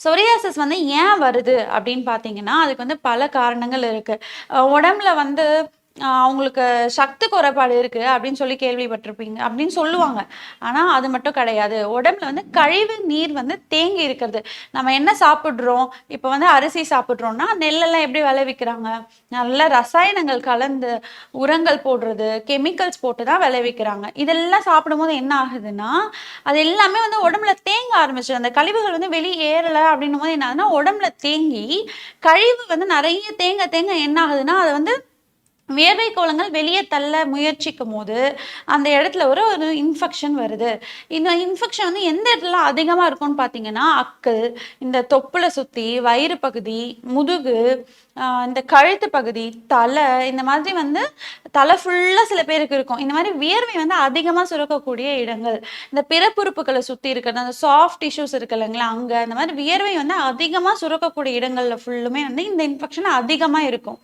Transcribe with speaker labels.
Speaker 1: Psoriasis வந்து ஏன் வருது அப்படின்னு பார்த்தீங்கன்னா அதுக்கு வந்து பல காரணங்கள் இருக்குது உடம்புல வந்து அவங்களுக்கு சக்தி குறைபாடு இருக்குது அப்படின்னு சொல்லி கேள்விப்பட்டிருப்பீங்க அப்படின்னு சொல்லுவாங்க. ஆனால் அது மட்டும் கிடையாது. உடம்புல வந்து கழிவு நீர் வந்து தேங்கி இருக்கிறது. நம்ம என்ன சாப்பிட்றோம்? இப்போ வந்து அரிசி சாப்பிட்றோம்னா நெல்லெல்லாம் எப்படி விளைவிக்கிறாங்க? நல்ல ரசாயனங்கள் கலந்து உரங்கள் போடுறது கெமிக்கல்ஸ் போட்டு தான் விளைவிக்கிறாங்க. இதெல்லாம் சாப்பிடும்போது என்ன ஆகுதுன்னா அது எல்லாமே வந்து உடம்புல தேங்க ஆரம்பிச்சிடும். அந்த கழிவுகள் வந்து வெளியே ஏறலை அப்படின்னும் போது என்ன ஆகுதுன்னா உடம்புல தேங்கி கழிவு வந்து நிறைய தேங்க தேங்க என்ன ஆகுதுன்னா அது வந்து வியர்வை கோலங்கள் வெளியே தள்ள முயற்சிக்கும் போது அந்த இடத்துல ஒரு ஒரு இன்ஃபெக்ஷன் வருது. இந்த இன்ஃபெக்ஷன் வந்து எந்த இடத்துல அதிகமாக இருக்கும்னு பார்த்தீங்கன்னா அக்கல் இந்த தொப்புளை சுற்றி வயிறு பகுதி முதுகு இந்த கழுத்து பகுதி தலை இந்த மாதிரி வந்து தலை ஃபுல்லாக சில பேருக்கு இருக்கும். இந்த மாதிரி வியர்வை வந்து அதிகமாக சுரக்கக்கூடிய இடங்கள். இந்த பிறப்புறுப்புகளை சுற்றி இருக்கிறது அந்த சாஃப்ட் டிஷ்யூஸ் இருக்கு இல்லைங்களா அங்கே இந்த மாதிரி வியர்வை வந்து அதிகமாக சுரக்கக்கூடிய இடங்களில் ஃபுல்லுமே வந்து இந்த இன்ஃபெக்ஷன் அதிகமாக இருக்கும்.